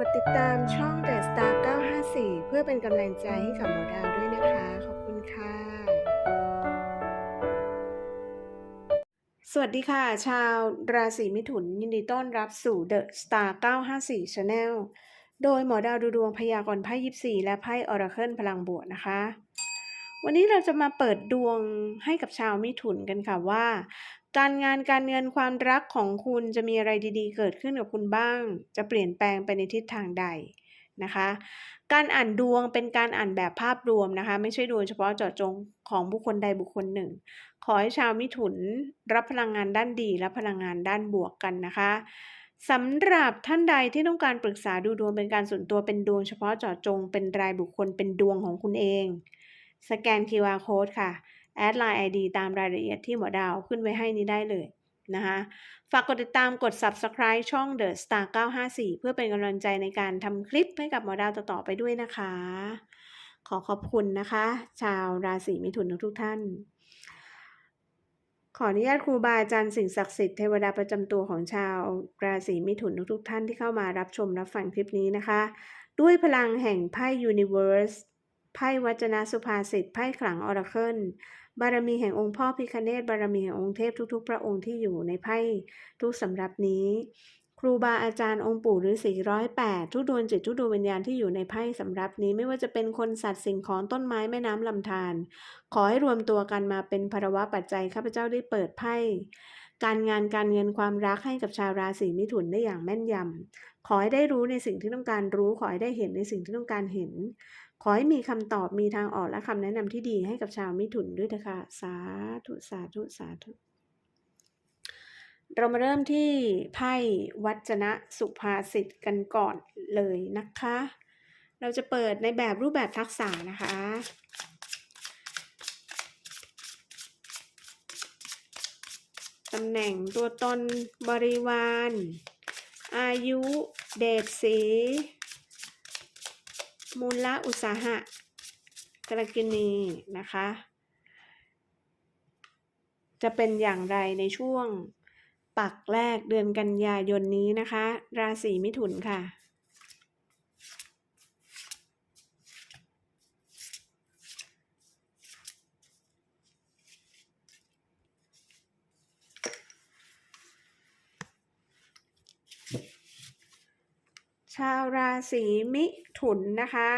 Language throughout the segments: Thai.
กดติดตามช่อง The Star 954 เพื่อเป็นกำลังใจให้กับหมอดาวด้วยนะคะ ขอบคุณค่ะ สวัสดีค่ะ ชาวราศีมิถุนยินดีต้อนรับสู่ The Star 954 Channel โดยหมอดาวดูดวงพยากรณ์ไพ่ยิปซีและไพ่ออราเคิลพลังบวกนะคะ วันนี้เราจะมาเปิดดวงให้กับชาวมิถุนกันค่ะว่า การงานการเงินความรักของคุณจะมีอะไรดีๆ เกิดขึ้นกับคุณบ้าง จะเปลี่ยนแปลงไปในทิศทางใดนะคะ การอ่านดวงเป็นการอ่านแบบภาพรวมนะคะ ไม่ใช่ดวงเฉพาะเจาะจงของบุคคลใดบุคคลหนึ่ง ขอให้ชาวมิถุนรับพลังงานด้านดีและพลังงานด้านบวกกันนะคะสำหรับท่านใดที่ต้องการปรึกษาดูดวงเป็นการส่วนตัวเป็นดวงเฉพาะเจาะจงเป็นรายบุคคลเป็นดวงของคุณเอง สแกน QR code ค่ะ แอดไลน์ ID ตามรายละเอียดที่หมอดาวขึ้นไว้ให้นี้ได้เลยนะคะฝากกดติดตามกด subscribe ช่อง The Star 954 เพื่อเป็นกำลังใจในการทำคลิปให้กับหมอดาวต่อๆไปด้วยนะคะ ขอขอบคุณนะคะ ชาวราศีมิถุนทุกท่าน ขออนุญาตครูบาอาจารย์สิ่งศักดิ์สิทธิ์เทวดาประจำตัวของชาวราศีมิถุนทุกท่านที่เข้ามารับชมรับฟังคลิปนี้นะคะ ด้วยพลังแห่งไพ่ Universe ไพ่วัจนะสุภาษิต ไพ่ขลังออราเคิล บารมีแห่งองค์พ่อพิคเนตบารมีแห่งองค์เทพทุกๆ พระองค์ที่อยู่ในไพ่ทุกสำรับนี้ ครูบาอาจารย์องค์ปู่ฤาษีร้อยแปดทุกดวงจิตทุกดวงวิญญาณที่อยู่ในไพ่สำรับนี้ ไม่ว่าจะเป็นคนสัตว์สิ่งของต้นไม้แม่น้ำลำธารขอให้รวมตัวกันมาเป็นภรวะปัจจัยข้าพเจ้าได้เปิดไพ่การงานการเงินความรักให้กับชาวราศีมิถุนได้อย่างแม่นยำขอให้ได้รู้ในสิ่งที่ต้องการรู้ ขอให้ได้เห็นในสิ่งที่ต้องการเห็น ขอให้มีคำตอบมีทางออกและคำแนะนำที่ดีให้กับชาวมิถุนด้วยนะคะ สาธุ สาธุ สาธุ เรามาเริ่มที่ไพ่วัจนะสุภาษิตกันก่อนเลยนะคะ เราจะเปิดในแบบรูปแบบทักษะนะคะ ตำแหน่งตัวตนบริวาร อายุ เดชสี มูลละอุตสาหะกรกินีนะคะ จะเป็นอย่างไรในช่วงปักแรกเดือนกันยายนนี้นะคะ ราศีมิถุนค่ะ ชาวรา ศีมิถุนนะคะ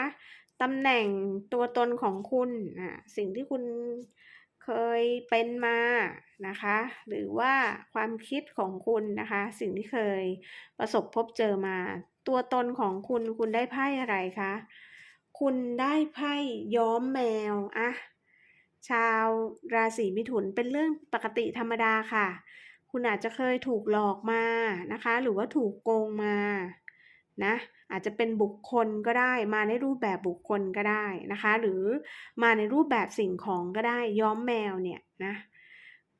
ตำแหน่งตัวตนของคุณอะสิ่งที่คุณเคยเป็นมานะคะ หรือว่าความคิดของคุณนะคะ สิ่งที่เคยประสบพบเจอมา ตัวตนของคุณคุณได้ไพ่อะไรคะคุณได้ไพ่ย้อมแมวอะชาวราศีมิถุนเป็นเรื่องปกติธรรมดาค่ะ คุณอาจจะเคยถูกหลอกมานะคะ หรือว่าถูกโกงมานะ อาจจะเป็นบุคคลก็ได้ มาในรูปแบบบุคคลก็ได้นะคะ หรือมาในรูปแบบสิ่งของก็ได้ย้อมแมวเนี่ยนะ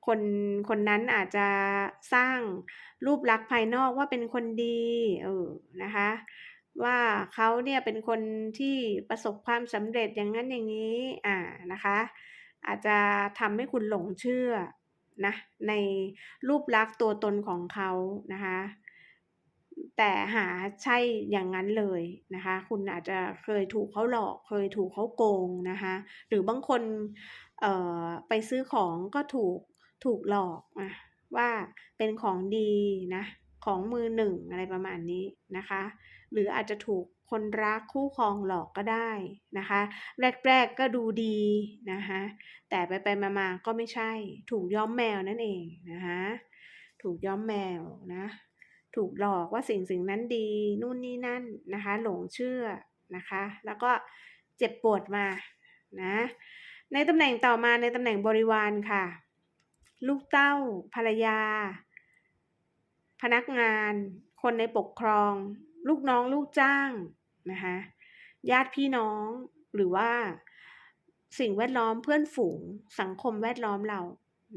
คนคนนั้นอาจจะสร้างรูปลักษณ์ภายนอกว่าเป็นคนดีเออนะคะว่าเขาเนี่ยเป็นคนที่ประสบความสำเร็จอย่างนั้นอย่างนี้อ่านะคะ อาจจะทำให้คุณหลงเชื่อนะในรูปลักษณ์ตัวตนของเขานะคะ แต่หาใช่อย่างนั้นเลยนะคะ คุณอาจจะเคยถูกเขาหลอก เคยถูกเขาโกงนะคะ หรือบางคนไปซื้อของก็ถูกถูกหลอกนะว่าเป็นของดีนะของมือหนึ่งอะไรประมาณนี้นะคะ หรืออาจจะถูกคนรักคู่ครองหลอกก็ได้นะคะ แรก ๆก็ดูดีนะคะแต่ไปไปมาๆก็ไม่ใช่ ถูกย้อมแมวนั่นเองนะคะถูกย้อมแมวนะ ถูกหลอกว่าสิ่งสิ่งนั้นดีนู่นนี่นั่นนะคะ หลงเชื่อนะคะ แล้วก็เจ็บปวดมานะในตำแหน่งต่อมาในตำแหน่งบริวารค่ะ ลูกเต้า ภรรยา พนักงาน คนในปกครอง ลูกน้องลูกจ้างนะคะญาติพี่น้องหรือว่าสิ่งแวดล้อมเพื่อนฝูงสังคมแวดล้อมเรา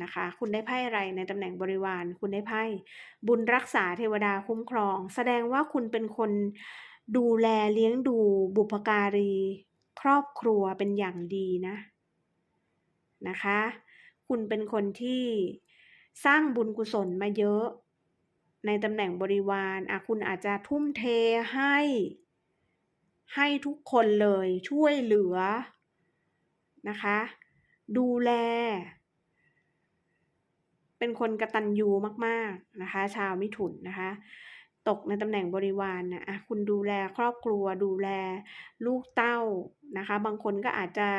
นะคะ คุณได้ไพ่อะไรในตำแหน่งบริวาร คุณได้ไพ่บุญรักษาเทวดาคุ้มครอง แสดงว่าคุณเป็นคนดูแลเลี้ยงดูบุพการี ครอบครัวเป็นอย่างดีนะนะคะ คุณเป็นคนที่สร้างบุญกุศลมาเยอะ ในตำแหน่งบริวารอะคุณอาจจะทุ่มเทให้ ให้ทุกคนเลยช่วยเหลือนะคะ ดูแล เป็นคนกระตันยูมากๆนะคะ ชาวมิถุนนะคะ ตกในตำแหน่งบริวารนะะคุณดูแลครอบครัว ดูแลลูกเต้านะคะ บางคนก็อาจจะ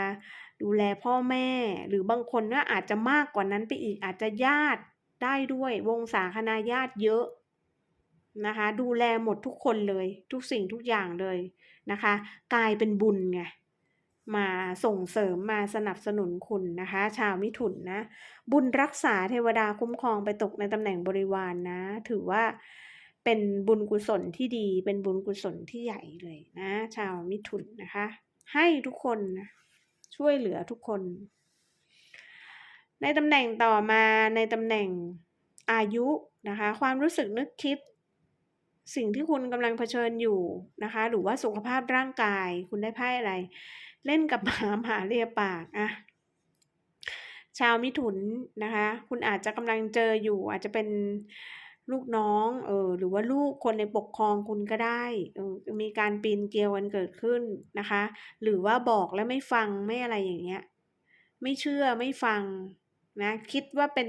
ดูแลพ่อแม่ หรือบางคนก็อาจจะมากกว่านั้นไปอีกอาจจะญาติได้ด้วยวงศาคณาญาติเยอะนะคะ ดูแลหมดทุกคนเลย ทุกสิ่งทุกอย่างเลยนะคะ กลายเป็นบุญไง มาส่งเสริมมาสนับสนุนคุณนะคะ ชาวมิถุนนะ บุญรักษาเทวดาคุ้มครองไปตกในตำแหน่งบริวารนนะ ถือว่าเป็นบุญกุศลที่ดี เป็นบุญกุศลที่ใหญ่เลยนะ ชาวมิถุนนะคะ ให้ทุกคนนะช่วยเหลือทุกคน ในตำแหน่งต่อมาในตำแหน่งอายุนะคะ ความรู้สึกนึกคิด สิ่งที่คุณกำลังเผชิญอยู่นะคะ หรือว่าสุขภาพร่างกายคุณได้ไพ่อะไร เล่นกับหมาหมาเรียปากอะชาวมิถุนนะคะ คุณอาจจะกำลังเจออยู่ อาจจะเป็นลูกน้องเออหรือว่าลูกคนในปกครองคุณก็ได้ออมีการปีนเกลียวกันเกิดขึ้นนะคะ หรือว่าบอกแล้วไม่ฟังไม่อะไรอย่างเงี้ย ไม่เชื่อไม่ฟังนะคิดว่าเป็น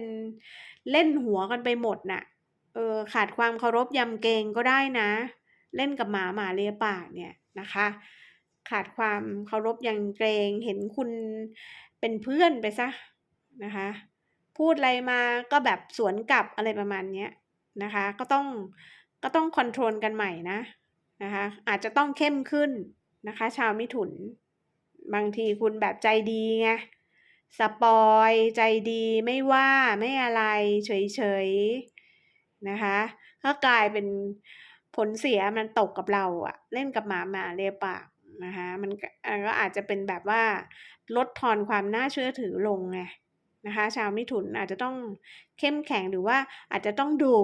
เล่นหัวกันไปหมดน่ะเออขาดความเคารพยำเกรงก็ได้นะ เล่นกับหมาหมาเลียปากเนี่ยนะคะ ขาดความเคารพอยำเกรงเห็นคุณเป็นเพื่อนไปซะนะคะ พูดอะไรมาก็แบบสวนกลับอะไรประมาณนี้นะคะ ก็ต้องก็ต้องคอนโทรลกันใหม่นะนะคะ อาจจะต้องเข้มขึ้นนะคะ ชาวมิถุน บางทีคุณแบบใจดีไงสปอยใจดีไม่ว่าไม่อะไรเฉยๆนะคะก็กลายเป็นผลเสียมันตกกับเราอะเล่นกับหมาหมาเรียปาก นะคะมันก็อาจจะเป็นแบบว่าลดทอนความน่าเชื่อถือลงไงนะคะชาวมิถุนอาจจะต้องเข้มแข็งหรือว่าอาจจะต้องดุ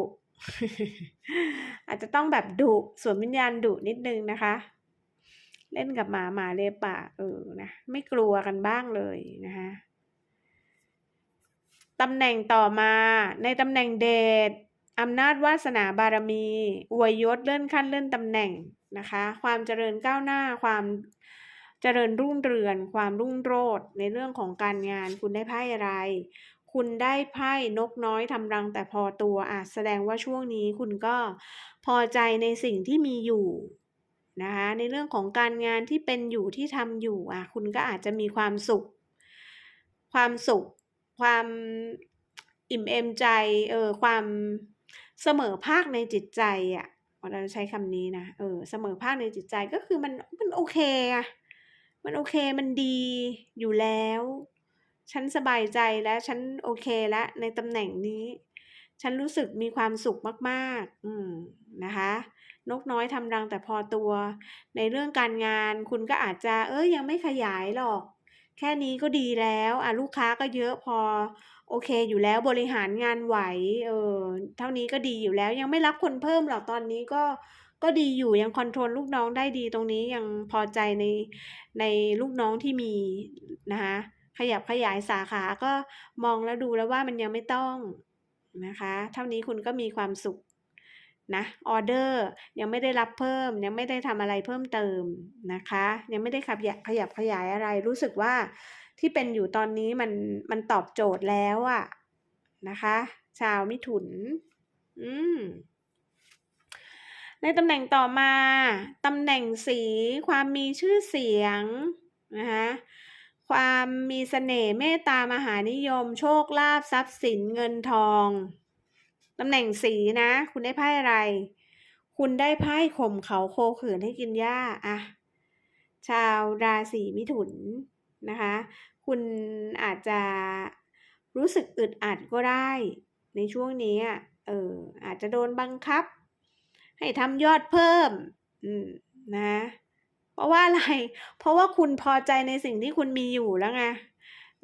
อาจจะต้องแบบดุสวมวิญญาณดุนิดนึงนะคะ เล่นกับหมาหมาเลียปาเออนะไม่กลัวกันบ้างเลยนะคะตำแหน่งต่อมาในตำแหน่งเดชอำนาจวาสนาบารมีอวยยศเลื่อนขั้นเลื่อนตำแหน่ง นะคะ ความเจริญก้าวหน้าความเจริญรุ่งเรืองความรุ่งโรจน์ในเรื่องของการงานคุณได้ไพ่อะไร คุณได้ไพ่นกน้อยทำรังแต่พอตัวอะแสดงว่าช่วงนี้คุณก็พอใจในสิ่งที่มีอยู่นะคะในเรื่องของการงานที่เป็นอยู่ที่ทำอยู่อะคุณก็อาจจะมีความสุข ความสุข ความอิ่มเอมใจเออความเสมอภาคในจิตใจอะ เราใช้คำนี้นะเออเสมอภาคในจิตใจก็คือมันมันโอเคอะมันโอเคมันดีอยู่แล้ว ฉันสบายใจแล้ว ฉันโอเคแล้วในตำแหน่งนี้ ฉันรู้สึกมีความสุขมากๆ อืมนะคะ นกน้อยทำรังแต่พอตัว ในเรื่องการงานคุณก็อาจจะเอ้ยยังไม่ขยายหรอก แค่นี้ก็ดีแล้วอะลูกค้าก็เยอะพอ โอเคอยู่แล้วบริหารงานไหวเออเท่านี้ก็ดีอยู่แล้วยังไม่รับคนเพิ่มหรอกตอนนี้ก็ก็ดีอยู่ยังคอนโทรลลูกน้องได้ดีตรงนี้ยังพอใจในในลูกน้องที่มีนะคะขยับขยายสาขาก็มองแล้วดูแล้วว่ามันยังไม่ต้องนะคะ เท่านี้คุณก็มีความสุขนะออเดอร์ยังไม่ได้รับเพิ่ม ยังไม่ได้ทำอะไรเพิ่มเติมนะคะ ยังไม่ได้ขับขยับขยายอะไรรู้สึกว่า ที่เป็นอยู่ตอนนี้มันมันตอบโจทย์แล้วอะนะคะ ชาวมิถุน อืมในตำแหน่งต่อมาตำแหน่งสีความมีชื่อเสียงนะคะความมีเสน่ห์เมตตามหานิยม โชคลาภทรัพย์สินเงินทองตำแหน่งสีนะ คุณได้ไพ่อะไร คุณได้ไพ่ข่มเขาโคขืนให้กินหญ้าอะชาวราศีมิถุนนะคะ คุณอาจจะรู้สึกอึดอัดก็ได้ ในช่วงนี้อะเอออาจจะโดนบังคับ ให้ทำยอดเพิ่มอืมนะ เพราะว่าอะไร เพราะว่าคุณพอใจในสิ่งที่คุณมีอยู่แล้วไง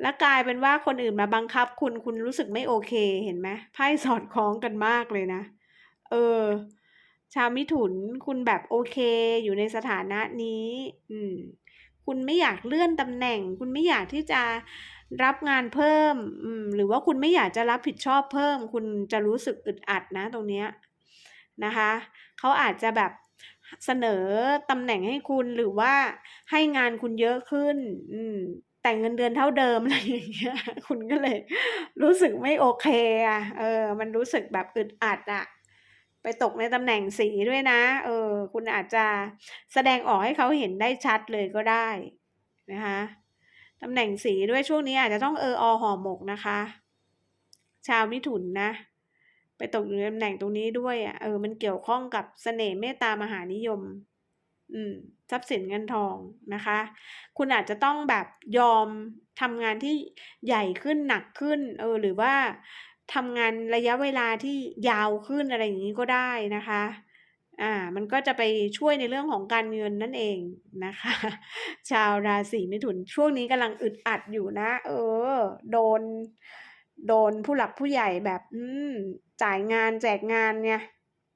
แล้วกลายเป็นว่าคนอื่นมาบังคับคุณคุณรู้สึกไม่โอเคเห็นไหมไพ่สอดคล้องกันมากเลยนะ เออ ชาวมิถุนคุณแบบโอเคอยู่ในสถานะนี้ อืม คุณไม่อยากเลื่อนตำแหน่ง คุณไม่อยากที่จะรับงานเพิ่ม หรือว่าคุณไม่อยากจะรับผิดชอบเพิ่ม คุณจะรู้สึกอึดอัดนะตรงเนี้ยนะคะเขาอาจจะแบบเสนอตำแหน่งให้คุณหรือว่าให้งานคุณเยอะขึ้นแต่เงินเดือนเท่าเดิมอะไรอย่างเงี้ยคุณก็เลยรู้สึกไม่โอเคอะเออ มันรู้สึกแบบอึดอัดอะ ไปตกในตำแหน่งสีด้วยนะ เออ คุณอาจจะแสดงออกให้เขาเห็นได้ชัดเลยก็ได้นะคะตำแหน่งสีด้วยช่วงนี้อาจจะต้องเอออห่อหมกนะคะ ชาวมิถุนนะ ไปตกอยู่ในตำแหน่งตรงนี้ด้วยอะเออ มันเกี่ยวข้องกับเสน่ห์เมตตามหานิยม อืมทรัพย์สินเงินทองนะคะ คุณอาจจะต้องแบบยอมทำงานที่ใหญ่ขึ้นหนักขึ้น เออ หรือว่า ทำงานระยะเวลาที่ยาวขึ้นอะไรอย่างนี้ก็ได้นะคะ อ่า มันก็จะไปช่วยในเรื่องของการเงินนั่นเองนะคะ ชาวราศีมิถุนช่วงนี้กำลังอึดอัดอยู่นะ เออ โดน โดนผู้หลักผู้ใหญ่แบบ อืม จ่ายงานแจกงานเนี่ย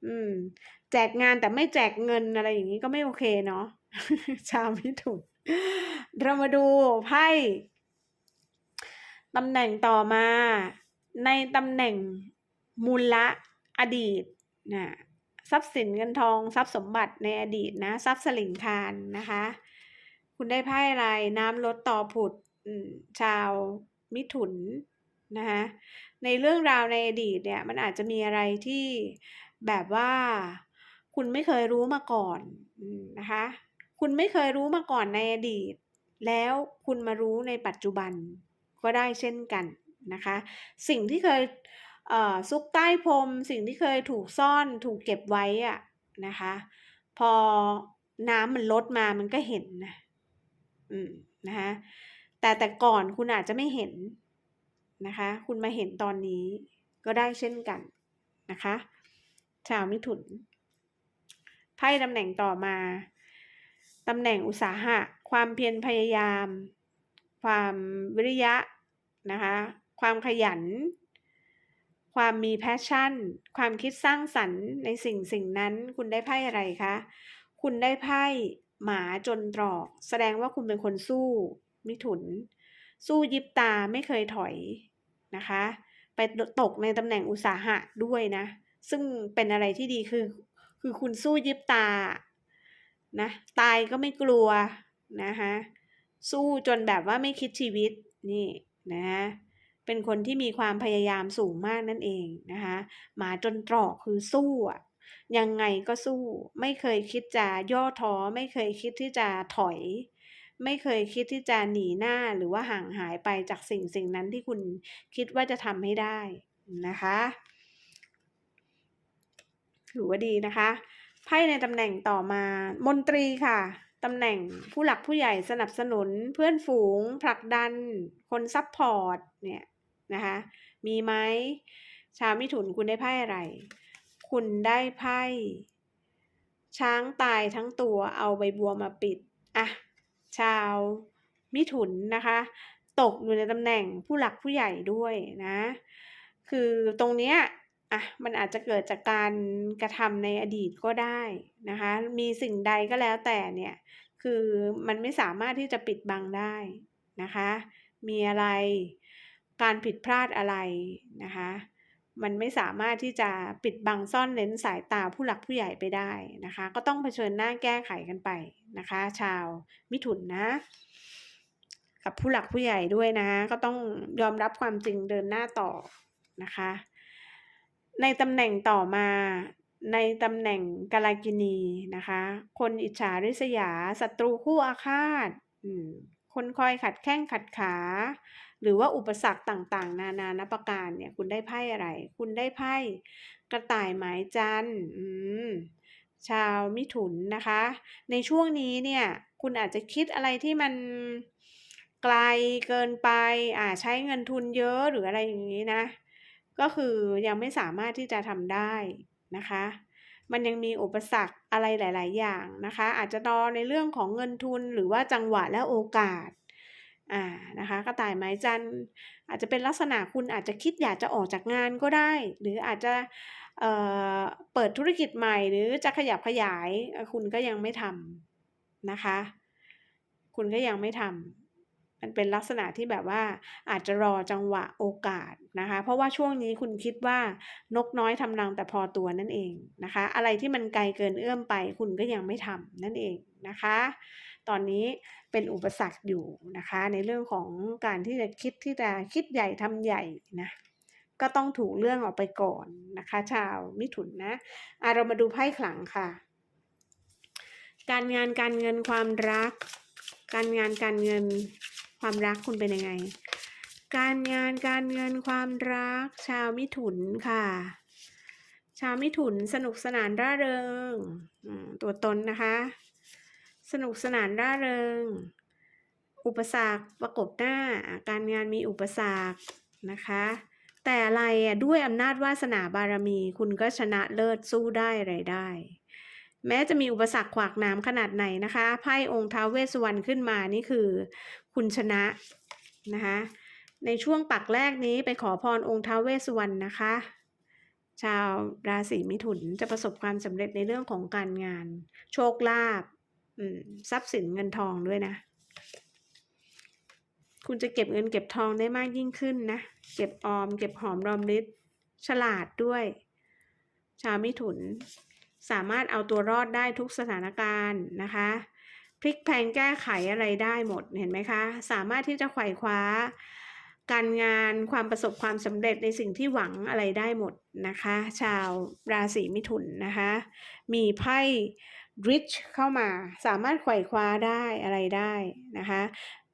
อืม แจกงานแต่ไม่แจกเงินอะไรอย่างนี้ก็ไม่โอเคเนาะ ชาวมิถุน เรามาดูไพ่ตำแหน่งต่อมา ในตำแหน่งมูลละอดีตนะทรัพย์สินเงินทองทรัพย์สมบัติในอดีตนะทรัพย์สลิงคารนะคะ คุณได้ไพ่อะไรน้ำลดต่อผุดชาวมิถุนนะคะในเรื่องราวในอดีตเนี่ยมันอาจจะมีอะไรที่แบบว่าคุณไม่เคยรู้มาก่อนนะคะ คุณไม่เคยรู้มาก่อนในอดีต แล้วคุณมารู้ในปัจจุบันก็ได้เช่นกัน นะคะ สิ่งที่เคยซุกใต้พรมสิ่งที่เคยถูกซ่อนถูกเก็บไว้อะนะคะ พอน้ำมันลดมามันก็เห็นนะอืมนะคะแต่แต่ก่อนคุณอาจจะไม่เห็นนะคะ คุณมาเห็นตอนนี้ก็ได้เช่นกันนะคะชาวมิถุนไพ่ตำแหน่งต่อมาตำแหน่งอุตสาหะ ความเพียรพยายาม ความวิริยะนะคะ ความขยัน ความมีแพชชั่น ความคิดสร้างสรรค์ในสิ่งสิ่งนั้น คุณได้ไพ่อะไรคะ คุณได้ไพ่หมาจนตรอก แสดงว่าคุณเป็นคนสู้ มิถุน สู้ยิบตาไม่เคยถอยนะคะ ไปตกในตำแหน่งอุตสาหะด้วยนะ ซึ่งเป็นอะไรที่ดีคือ คือคุณสู้ยิบตา นะ ตายก็ไม่กลัวนะคะสู้จนแบบว่าไม่คิดชีวิตนี่นะ เป็นคนที่มีความพยายามสูงมากนั่นเองนะคะหมาจนตรอกคือสู้อะยังไงก็สู้ ไม่เคยคิดจะย่อท้อ ไม่เคยคิดที่จะถอย ไม่เคยคิดที่จะหนีหน้าหรือว่าห่างหายไปจากสิ่งสิ่งนั้นที่คุณคิดว่าจะทำให้ได้นะคะถือว่าดีนะคะไพ่ในตำแหน่งต่อมามนตรีค่ะตำแหน่งผู้หลักผู้ใหญ่สนับสนุนเพื่อนฝูง ผลักดัน คนซับพอร์ตเนี่ย นะคะ มีไหมชาวมิถุนคุณได้ไพ่อะไร คุณได้ไพ่ ช้างตายทั้งตัวเอาใบบัวมาปิด อะ ชาวมิถุนนะคะ ตกอยู่ในตำแหน่งผู้หลักผู้ใหญ่ด้วยนะ คือตรงเนี้ยอะมันอาจจะเกิดจากการกระทำในอดีตก็ได้นะคะ มีสิ่งใดก็แล้วแต่เนี่ย คือมันไม่สามารถที่จะปิดบังได้นะคะ มีอะไร การผิดพลาดอะไรนะคะ มันไม่สามารถที่จะปิดบังซ่อนเลนสายตาผู้หลักผู้ใหญ่ไปได้นะคะ ก็ต้องเผชิญหน้าแก้ไขกันไปนะคะ ชาวมิถุนนะกับผู้หลักผู้ใหญ่ด้วยนะก็ต้องยอมรับความจริงเดินหน้าต่อนะคะ ในตำแหน่งต่อมาในตำแหน่งกาลากินีนะคะ คนอิจฉาริษยาศัตรูคู่อาฆาตคนคอยขัดแข้งขัดขา หรือว่าอุปสรรคต่างๆ นานานาประการเนี่ยคุณได้ไพ่อะไร คุณได้ไพ่กระต่ายหมายจันชาวมิถุนนะคะ ในช่วงนี้เนี่ยคุณอาจจะคิดอะไรที่มันไกลเกินไปอ่าใช้เงินทุนเยอะหรืออะไรอย่างนี้นะ ก็คือยังไม่สามารถที่จะทำได้นะคะ มันยังมีอุปสรรคอะไรหลาย ๆ อย่างนะคะ อาจจะรอในเรื่องของเงินทุนหรือว่าจังหวะและโอกาส อ่านะคะกระต่ายไม้จันอาจจะเป็นลักษณะคุณอาจจะคิดอยากจะออกจากงานก็ได้ หรืออาจจะเเปิดธุรกิจใหม่ หรือจะขยับขยายคุณก็ยังไม่ทำนะคะ คุณก็ยังไม่ทำมันเป็นลักษณะที่แบบว่าอาจจะรอจังหวะโอกาสนะคะ เพราะว่าช่วงนี้คุณคิดว่านกน้อยทำรังแต่พอตัวนั่นเองนะคะ อะไรที่มันไกลเกินเอื้อมไป คุณก็ยังไม่ทำนั่นเองนะคะ ตอนนี้เป็นอุปสรรคอยู่นะคะ ในเรื่องของการที่จะคิดที่จะคิดใหญ่ทำใหญ่นะก็ต้องถูกเรื่องออกไปก่อนนะคะ ชาวมิถุนนะะเรามาดูไพ่ขลังค่ะ การงานการเงินความรัก การงานการเงินความรักคุณเป็นยังไง การงานการเงินความรัก ชาวมิถุนค่ะ ชาวมิถุนสนุกสนานร่าเริงตัวตนนะคะ สนุกสนานร่าเริง อุปสรรคประกบหน้า การงานมีอุปสรรคนะคะ แต่อะไรอะด้วยอำนาจวาสนาบารมี คุณก็ชนะเลิศสู้ได้อะไรได้ แม้จะมีอุปสรรคขวากหน้ำขนาดไหนนะคะไพ่องค์ท้าวเวสวรรณขึ้นมานี่คือ คุณชนะนะคะในช่วงปักแรกนี้ไปขอพรองค์ท้าวเวสวรรณนะคะ ชาวราศีมิถุนจะประสบความสำเร็จในเรื่องของการงาน โชคลาภ ทรัพย์สินเงินทองด้วยนะ คุณจะเก็บเงินเก็บทองได้มากยิ่งขึ้นนะ เก็บออม เก็บหอมรอมริบฉลาดด้วย ชาวมิถุน สามารถเอาตัวรอดได้ทุกสถานการณ์นะคะพลิกแพลงแก้ไขอะไรได้หมดเห็นไหมคะ สามารถที่จะไขว่คว้า การงานความประสบความสำเร็จในสิ่งที่หวังอะไรได้หมดนะคะ ชาวราศีมิถุนนะคะ มีไพ่ rich เข้ามา สามารถไขว่คว้าได้อะไรได้นะคะ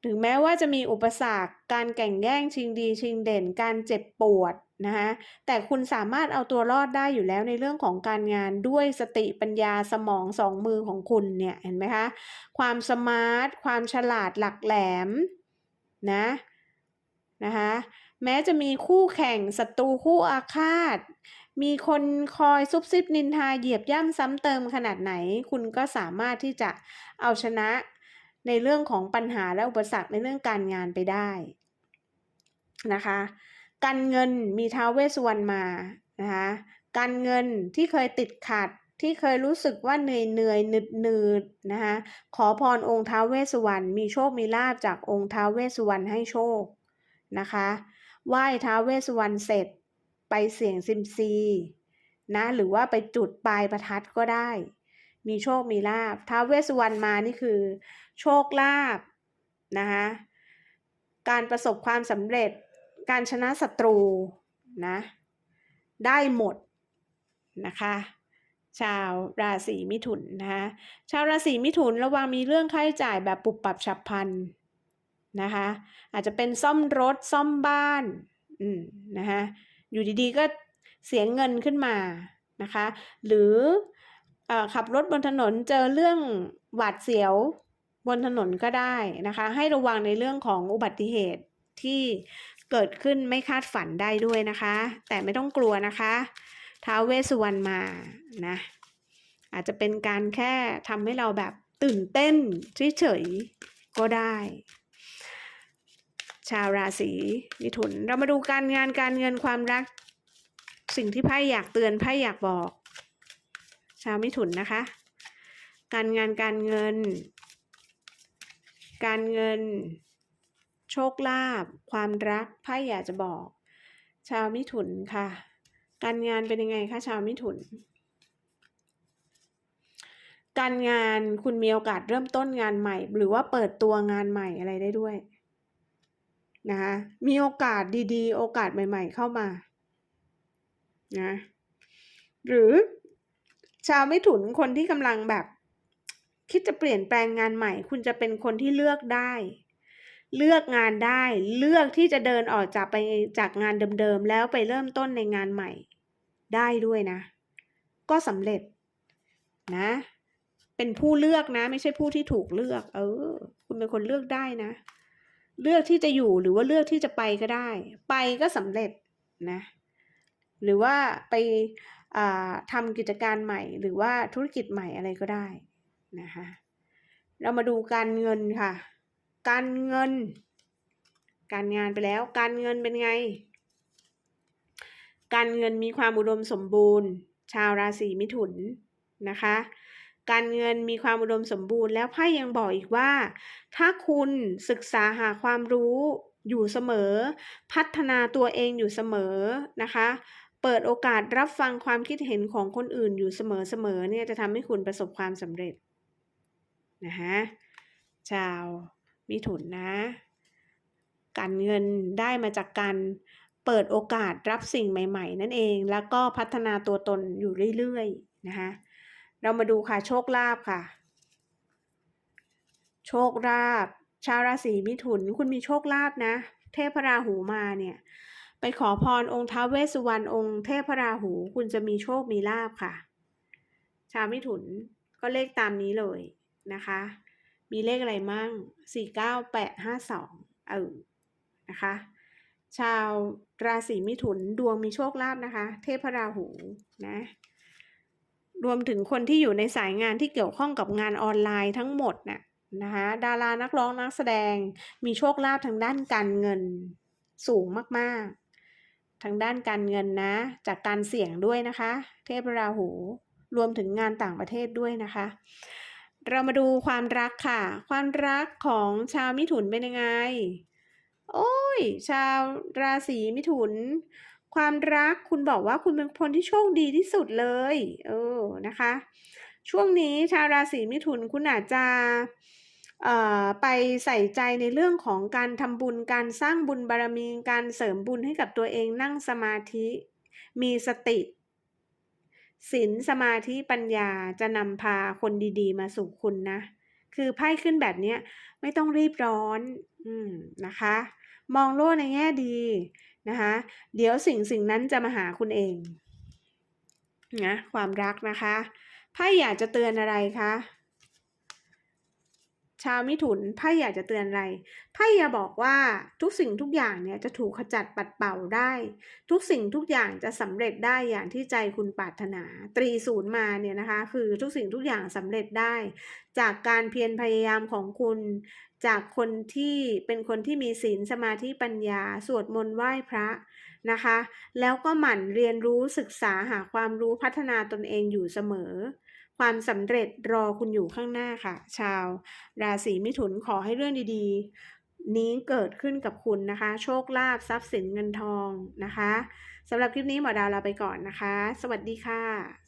ถึงแม้ว่าจะมีอุปสรรคการแข่งแย่งชิงดีชิงเด่น การเจ็บปวดนะคะแต่คุณสามารถเอาตัวรอดได้อยู่แล้วในเรื่องของการงานด้วยสติปัญญาสมองสองมือของคุณเนี่ยเห็นไหมคะความสมาร์ท ความฉลาดหลักแหลมนะนะคะแม้จะมีคู่แข่งศัตรูคู่อาฆาต มีคนคอยซุบซิบนินทาเหยียบย่ำซ้ำเติมขนาดไหน คุณก็สามารถที่จะเอาชนะในเรื่องของปัญหาและอุปสรรคในเรื่องการงานไปได้นะคะ การเงินมีท้าวเวสวรรณมานะคะการเงินที่เคยติดขัดที่เคยรู้สึกว่าเหนื่อยเหนื่อยหนืดหนืดนะคะขอพรองค์ท้าวเวสวรรณมีโชคมีลาบจากองค์ท้าวเวสวรรณให้โชคนะคะไหว้ท้าวเวสสวรรณเสร็จ ไปเสี่ยงซิมซีนะหรือว่าไปจุดปลายประทัดก็ได้ มีโชคมีลาบท้าวเวสวรรณมานี่คือ โชคลาภนะคะการประสบความสำเร็จการชนะศัตรูนะได้หมดนะคะ ชาวราศีมิถุนนะคะชาวราศีมิถุนระวังมีเรื่องค่าใช้จ่ายแบบปุบปับฉับพลันนะคะอาจจะเป็นซ่อมรถซ่อมบ้านอืมนะคะ อยู่ดีๆก็เสียเงินขึ้นมานะคะ หรืออขับรถบนถนนเจอเรื่องหวาดเสียวบนถนนก็ได้นะคะ ให้ระวังในเรื่องของอุบัติเหตุที่เกิดขึ้นไม่คาดฝันได้ด้วยนะคะ แต่ไม่ต้องกลัวนะคะท้าวเวสสุวรรณมานะอาจจะเป็นการแค่ทำให้เราแบบตื่นเต้นเฉยๆก็ได้ ชาวราศีมิถุน เรามาดูการงานการเงินความรัก สิ่งที่ไพ่อยากเตือนไพ่อยากบอก ชาวมิถุนนะคะ การงานการเงิน การเงิน โชคลาภความรักไพ่อยากจะบอก ชาวมิถุนค่ะ การงานเป็นยังไงคะชาวมิถุนการงานคุณมีโอกาสเริ่มต้นงานใหม่ หรือว่าเปิดตัวงานใหม่อะไรได้ด้วย นะคะมีโอกาสดีๆ โอกาสใหม่ ๆ เข้ามานะหรือชาวไม่ถุนคนที่กำลังแบบ คิดจะเปลี่ยนแปลงงานใหม่ คุณจะเป็นคนที่เลือกได้ เลือกงานได้ เลือกที่จะเดินออกจากไปจากงานเดิมๆแล้วไปเริ่มต้นในงานใหม่ ได้ด้วยนะ ก็สำเร็จนะ เป็นผู้เลือกนะ ไม่ใช่ผู้ที่ถูกเลือก เออ คุณเป็นคนเลือกได้นะ เลือกที่จะอยู่หรือว่าเลือกที่จะไปก็ได้ ไปก็สำเร็จนะหรือว่าไปทำกิจการใหม่ หรือว่าธุรกิจใหม่อะไรก็ได้นะคะเรามาดูการเงินค่ะ การเงิน การงานไปแล้ว การเงินเป็นไง การเงินมีความอุดมสมบูรณ์ ชาวราศีมิถุนนะคะ การเงินมีความอุดมสมบูรณ์แล้วไพ่ยังบอกอีกว่า ถ้าคุณศึกษาหาความรู้อยู่เสมอ พัฒนาตัวเองอยู่เสมอนะคะ เปิดโอกาสรับฟังความคิดเห็นของคนอื่นอยู่เสมอๆเนี่ยจะทำให้คุณประสบความสำเร็จนะคะชาวมิถุนนะ การเงินได้มาจากการเปิดโอกาสรับสิ่งใหม่ ๆ นั่นเอง แล้วก็พัฒนาตัวตนอยู่เรื่อยๆนะคะ เรามาดูค่ะโชคลาภค่ะ โชคลาภชาวราศีมิถุนคุณมีโชคลาภนะ เทพราหูมาเนี่ยไปขอพรองค์ท้าเวสสุวรรณองค์เทพราหู คุณจะมีโชคมีลาภค่ะ ชาวมิถุนก็เลขตามนี้เลยนะคะ มีเลขอะไรมั่งสี่เก้าแปดห้าสองเออนะคะ ชาวราศีมิถุนดวงมีโชคลาภนะคะ เทพราหูนะ รวมถึงคนที่อยู่ในสายงานที่เกี่ยวข้องกับงานออนไลน์ทั้งหมดน่ะนะคะดารานักร้องนักแสดงมีโชคลาภทางด้านการเงินสูงมากๆ ทางด้านการเงินนะ จากการเสี่ยงด้วยนะคะ เทพราหูรวมถึงงานต่างประเทศด้วยนะคะ เรามาดูความรักค่ะ ความรักของชาวมิถุนเป็นยังไง โอ้ย ชาวราศีมิถุน ความรักคุณบอกว่าคุณเป็นคนที่โชคดีที่สุดเลย เออนะคะ ช่วงนี้ชาวราศีมิถุนคุณอาจจะไปใส่ใจในเรื่องของการทำบุญการสร้างบุญบารมีการเสริมบุญให้กับตัวเองนั่งสมาธิมีสติศีลสมาธิปัญญาจะนำพาคนดีๆ มาสู่คุณนะ คือไพ่ขึ้นแบบนี้ไม่ต้องรีบร้อน อืมนะคะ มองโลกในแง่ดี นะคะ เดี๋ยวสิ่งสิ่งนั้นจะมาหาคุณเองนะความรักนะคะไพ่อยากจะเตือนอะไรคะชาวมิถุนไพ่อยากจะเตือนอะไรไพ่อยากบอกว่าทุกสิ่งทุกอย่างเนี่ยจะถูกขจัดปัดเป่าได้ ทุกสิ่งทุกอย่างจะสำเร็จได้อย่างที่ใจคุณปรารถนา ตรีศูนย์มาเนี่ยนะคะ คือทุกสิ่งทุกอย่างสำเร็จได้ จากการเพียรพยายามของคุณ จากคนที่เป็นคนที่มีศีลสมาธิปัญญา สวดมนต์ไหว้พระนะคะ แล้วก็หมั่นเรียนรู้ศึกษาหาความรู้พัฒนาตนเองอยู่เสมอ ความสำเร็จรอคุณอยู่ข้างหน้าค่ะ ชาว ราศีมิถุนขอให้เรื่องดีๆ นี้เกิดขึ้นกับคุณนะคะ โชคลาภทรัพย์สินเงินทองนะคะสำหรับคลิปนี้หมอดาวลาไปก่อนนะคะ สวัสดีค่ะ